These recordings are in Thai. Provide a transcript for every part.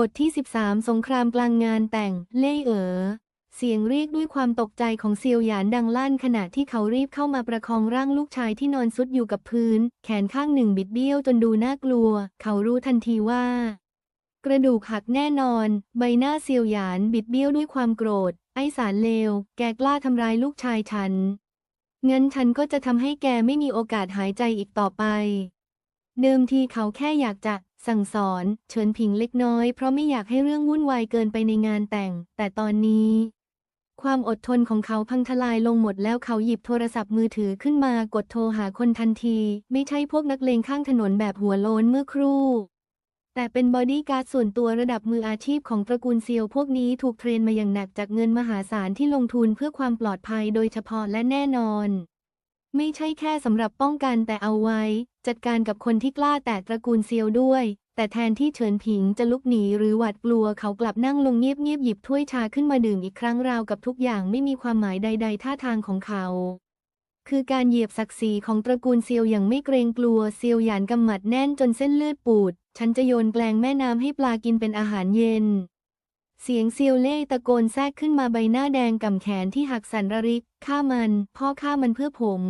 บทที่ 13 สงครามกลางงานแต่ง เล่เอ๋อ เสียงเรียกด้วยความตกใจของเซียวหยานดังลั่นขณะที่เขารีบเข้ามาประคองร่างลูกชายที่นอนซุดอยู่กับพื้น แขนข้างหนึ่งบิดเบี้ยวจนดูน่ากลัว เขารู้ทันทีว่า กระดูกหักแน่นอน ใบหน้าเซียวหยานบิดเบี้ยวด้วยความโกรธ ไอ้สารเลว แกกล้าทำร้ายลูกชายฉัน งั้นฉันก็จะทำให้แกไม่มีโอกาสหายใจอีกต่อไป เดิมทีเขาแค่อยากจะ สั่งสอนเฉินผิงเล็กน้อย เพราะไม่อยากให้เรื่องวุ่นวายเกินไปในงานแต่ง แต่ตอนนี้ ความอดทนของเขาพังทลายลงหมดแล้วเขาหยิบโทรศัพท์มือถือขึ้นมากดโทรหาคนทันที ไม่ใช่พวกนักเลงข้างถนนแบบหัวโลนเมื่อครู่ แต่เป็นบอดี้การ์ดส่วนตัวระดับมืออาชีพของตระกูลเซียวพวกนี้ถูกเทรนมาอย่างหนักจากเงินมหาศาลที่ลงทุนเพื่อความปลอดภัยโดยเฉพาะและแน่นอน ไม่ใช่แค่สำหรับป้องกันแต่เอาไว้ จัดการกับคนที่กล้าแต่ตระกูลเซียวด้วย แต่แทนที่เฉินผิงจะลุกหนีหรือหวาดกลัวเขากลับนั่งลงเงียบๆหยิบถ้วยชาขึ้นมาดื่มอีกครั้งราวกับทุกอย่างไม่มีความหมายใด ๆ ท่าทางของเขา คือการเหยียบศักดิ์ศรีของตระกูลเซียวอย่างไม่เกรงกลัวเซียวหยานกำหมัดแน่นจนเส้นเลือดปูด ฉันจะโยนแกลงแม่น้ำให้ปลากินเป็นอาหารเย็น เสียงเซียวเล่ตะโกนแทรกขึ้นมาใบหน้าแดงก่ำแขนที่หักสันระริกฆ่ามัน พ่อฆ่ามันเพื่อผม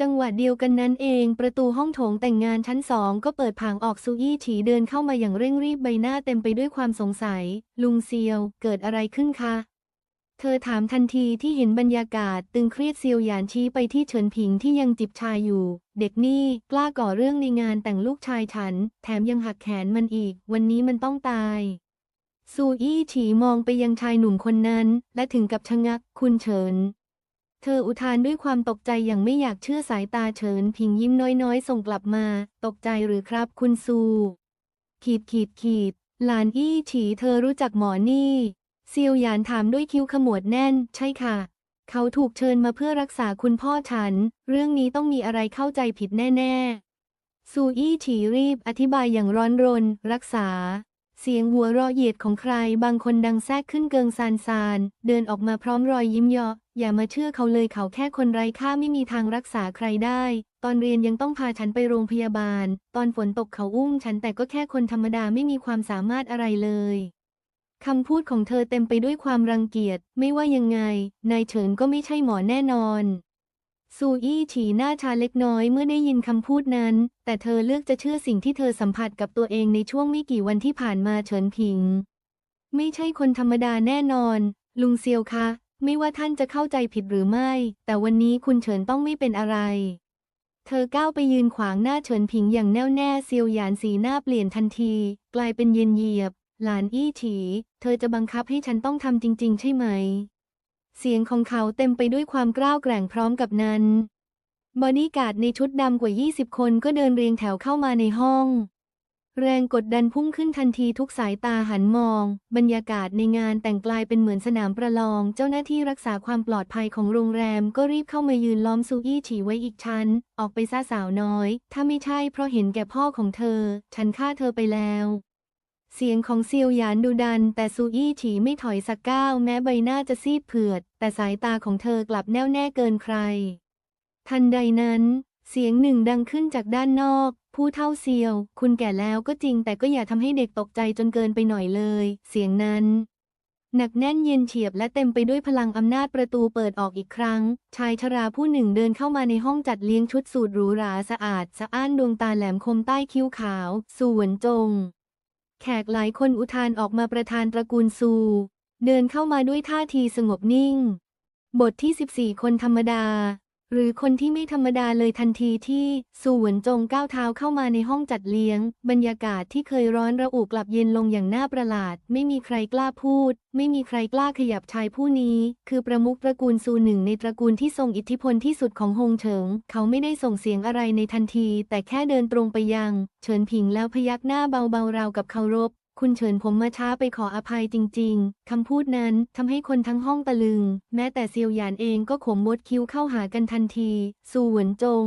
จังหวะเดียวกันนั้นเอง ประตูห้องโถงแต่งงานชั้นสองก็เปิดผางออกซูอี้ฉีเดินเข้ามาอย่างเร่งรีบใบหน้าเต็มไปด้วยความสงสัย ลุงเซียว เกิดอะไรขึ้นคะ เธอถามทันทีที่เห็นบรรยากาศตึงเครียดเซียวหยานชี้ไปที่เฉินผิงที่ยังจิบชายอยู่ เด็กนี่กล้าก่อเรื่องในงานแต่งลูกชายฉัน แถมยังหักแขนมันอีก วันนี้มันต้องตาย ซูอี้ฉีมองไปยังชายหนุ่มคนนั้น และถึงกับชะงักคุณเฉิน เธออุทานด้วยความตกใจอย่างไม่อยากเชื่อสายตาเฉินผิงยิ้มน้อยๆ ส่งกลับมา ตกใจหรือครับคุณซู ขีดขีดขีด หลานอี้ฉีเธอรู้จักหมอนี่ เซียวหยานถามด้วยคิ้วขมวดแน่น ใช่ค่ะ เขาถูกเชิญมาเพื่อรักษาคุณพ่อฉัน เรื่องนี้ต้องมีอะไรเข้าใจผิดแน่ ๆ ซูอี้ฉีรีบอธิบายอย่างร้อนรน รักษา เสียงหัวเราะเหยียดของใครบางคนดังแทรกขึ้นเกิงซานซาน เดินออกมาพร้อมรอยยิ้มเยาะ อย่ามาเชื่อเขาเลยเขาแค่คนไร้ค่าไม่มีทางรักษาใครได้ ตอนเรียนยังต้องพาฉันไปโรงพยาบาล ตอนฝนตกเขาอุ้มฉันแต่ก็แค่คนธรรมดาไม่มีความสามารถอะไรเลยคำพูดของเธอเต็มไปด้วยความรังเกียจ ไม่ว่ายังไง นายเฉินก็ไม่ใช่หมอแน่นอน ซูอี้ฉีหน้าชาเล็กน้อยเมื่อได้ยินคำพูดนั้น แต่เธอเลือกจะเชื่อสิ่งที่เธอสัมผัสกับตัวเองในช่วงไม่กี่วันที่ผ่านมาเฉินผิง ไม่ใช่คนธรรมดาแน่นอน ลุงเซียวคะ ไม่ว่าท่านจะเข้าใจผิดหรือไม่ แต่วันนี้คุณเฉินต้องไม่เป็นอะไร เธอก้าวไปยืนขวางหน้าเฉินผิงอย่างแน่วแน่เซียวหยานสีหน้าเปลี่ยนทันที กลายเป็นเย็นเยียบ หลานอี้ฉี เธอจะบังคับให้ฉันต้องทำจริง ๆ ใช่ไหม เสียงของเขาเต็มไปด้วยความกล้าวแกร่งพร้อมกับนั้น บอดี้การ์ดในชุดดำกว่า 20 คนก็เดินเรียงแถวเข้ามาในห้อง แรงกดดันพุ่งขึ้นทันทีทุกสายตาหันมอง บรรยากาศในงานแต่งกลายเป็นเหมือนสนามประลอง เจ้าหน้าที่รักษาความปลอดภัยของโรงแรมก็รีบเข้ามายืนล้อมซูอี้ฉีไว้อีกชั้น ออกไปซะสาวน้อย ถ้าไม่ใช่เพราะเห็นแก่พ่อของเธอ ฉันฆ่าเธอไปแล้ว เสียงของเซียวหยานดูดัน แต่ซูอี้ฉีไม่ถอยสักก้าวแม้ใบหน้าจะซีดเผือด แต่สายตาของเธอกลับแน่วแน่เกินใคร ทันใดนั้น เสียงหนึ่งดังขึ้นจากด้านนอก ผู้เท่าเซียว คุณแก่แล้วก็จริงแต่ก็อย่าทำให้เด็กตกใจจนเกินไปหน่อยเลย เสียงนั้นหนักแน่นเย็นเฉียบและเต็มไปด้วยพลังอำนาจประตูเปิดออกอีกครั้ง ชายชราผู้หนึ่งเดินเข้ามาในห้องจัดเลี้ยงชุดสูทหรูหราสะอาด สะอ้านดวงตาแหลมคมใต้คิ้วขาวสู่หวนจง แขกหลายคนอุทานออกมาประธานตระกูลซู เดินเข้ามาด้วยท่าทีสงบนิ่ง บทที่ 14 คนธรรมดา หรือคนที่ไม่ธรรมดาเลยทันทีที่สูหวนจงก้าวเท้าเข้ามาในห้องจัดเลี้ยง บรรยากาศที่เคยร้อนระอุกลับเย็นลงอย่างน่าประหลาด ไม่มีใครกล้าพูด ไม่มีใครกล้าขยับชายผู้นี้ คือประมุขตระกูลซูหนึ่งในตระกูลที่ทรงอิทธิพลที่สุดของฮงเฉิง เขาไม่ได้ส่งเสียงอะไรในทันที แต่แค่เดินตรงไปยัง เฉินผิงแล้วพยักหน้าเบาๆราวกับเคารพ คุณเฉินผมมาช้าไปขออภัยจริง ๆ คำพูดนั้นทำให้คนทั้งห้องตะลึง แม้แต่เซียวหยานเองก็ขมมดคิ้วเข้าหากันทันที สู่หวนจง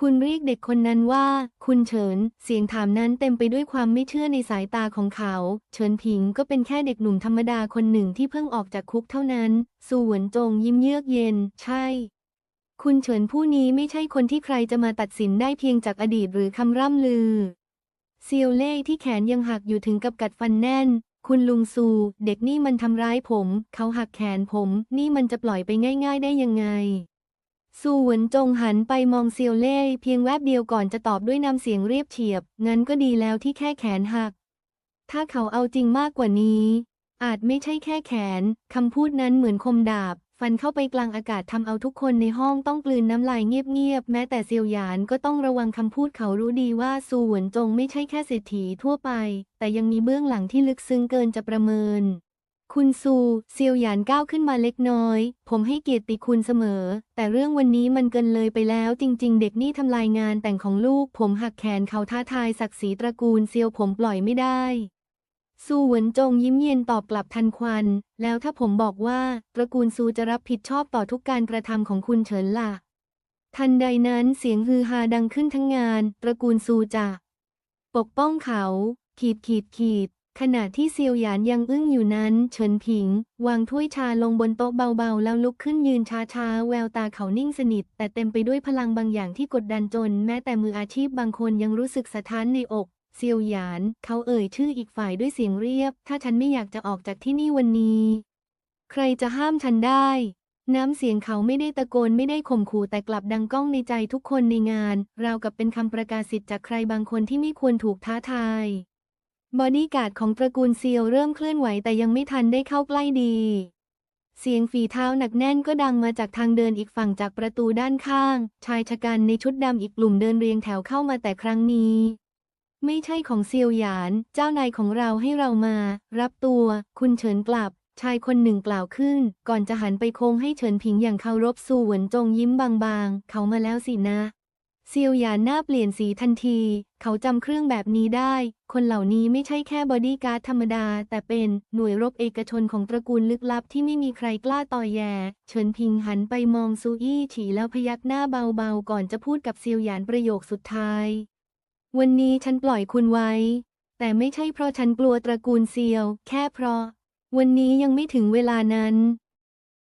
คุณเรียกเด็กคนนั้นว่า คุณเฉิน เสียงถามนั้นเต็มไปด้วยความไม่เชื่อในสายตาของเขา เฉินผิงก็เป็นแค่เด็กหนุ่มธรรมดาคนหนึ่งที่เพิ่งออกจากคุกเท่านั้น สู่หวนจงยิ้มเยือกเย็น ใช่คุณเฉินผู้นี้ไม่ใช่คนที่ใครจะมาตัดสินได้เพียงจากอดีตหรือคำร่ำลือ เซียวเล่ที่แขนยังหักอยู่ถึงกับกัดฟันแน่น คุณลุงซู เด็กนี่มันทำร้ายผม เขาหักแขนผม นี่มันจะปล่อยไปง่าย ๆ ได้ยังไง ซูหวนจงหันไปมองเซียวเล่เพียงแวบเดียวก่อนจะตอบด้วยน้ำเสียงเรียบเฉียบ งั้นก็ดีแล้วที่แค่แขนหัก ถ้าเขาเอาจริงมากกว่านี้ อาจไม่ใช่แค่แขน คำพูดนั้นเหมือนคมดาบ ฟันเข้าไปกลางอากาศทำเอาทุกคนในห้องต้องกลืนน้ำลายเงียบๆ แม้แต่เซียวหยานก็ต้องระวังคำพูดเขารู้ดีว่าซูหวนจงไม่ใช่แค่เศรษฐีทั่วไป แต่ยังมีเบื้องหลังที่ลึกซึ้งเกินจะประเมิน คุณซูเซียวหยานก้าวขึ้นมาเล็กน้อย ผมให้เกียรติคุณเสมอ แต่เรื่องวันนี้มันเกินเลยไปแล้ว จริง ๆ เด็กนี่ทำลายงานแต่งของลูก ผมหักแขนเขาท้าทายศักดิ์ศรีตระกูลเซียวผมปล่อยไม่ได้ ซูเหวินจงยิ้มเย็นตอบกลับทันควัน แล้วถ้าผมบอกว่า ตระกูลซูจะรับผิดชอบต่อทุกการกระทำของคุณเฉินล่ะ ทันใดนั้นเสียงฮือฮาดังขึ้นทั้งงาน ตระกูลซูจะ ปกป้องเขา ขีดขีดขีด ขณะที่เซียวหยานยังอึ้งอยู่นั้น เฉินผิง วางถ้วยชาลงบนโต๊ะเบาๆ แล้วลุกขึ้นยืนช้าๆ แววตาเขานิ่งสนิท แต่เต็มไปด้วยพลังบางอย่างที่กดดันจน แม้แต่มืออาชีพบางคนยังรู้สึกสะท้านในอก เซียวหยาน เขาเอ่ยชื่ออีกฝ่ายด้วยเสียงเรียบ ถ้าฉันไม่อยากจะออกจากที่นี่วันนี้ ใครจะห้ามฉันได้ น้ำเสียงเขาไม่ได้ตะโกนไม่ได้ข่มขู่แต่กลับดังก้องในใจทุกคนในงาน ราวกับเป็นคำประกาศสิทธิ์จากใครบางคนที่ไม่ควรถูกท้าทาย บอดี้การ์ดของตระกูลเซียวเริ่มเคลื่อนไหวแต่ยังไม่ทันได้เข้าใกล้ดี เสียงฝีเท้าหนักแน่นก็ดังมาจากทางเดินอีกฝั่งจากประตูด้านข้าง ชายชะกันในชุดดำอีกกลุ่มเดินเรียงแถวเข้ามาแต่ครั้งนี้ ไม่ใช่ของเซียวหยาน เจ้านายของเราให้เรามา รับตัว คุณเฉินกลับ ชายคนหนึ่งกล่าวขึ้น ก่อนจะหันไปโค้งให้เฉินผิงอย่างเคารพสู่หวนจงยิ้มบางๆ เขามาแล้วสินะเซียวหยานหน้าเปลี่ยนสีทันที เขาจำเครื่องแบบนี้ได้ คนเหล่านี้ไม่ใช่แค่บอดี้การ์ดธรรมดา แต่เป็นหน่วยรบเอกชนของตระกูลลึกลับที่ไม่มีใครกล้าต่อแย่เฉินพิงหันไปมองซูอี้ฉีแล้วพยักหน้าเบาๆ ก่อนจะพูดกับเซียวหยานประโยคสุดท้าย วันนี้ฉันปล่อยคุณไว้ แต่ไม่ใช่เพราะฉันกลัวตระกูลเซียว แค่เพราะ วันนี้ยังไม่ถึงเวลานั้น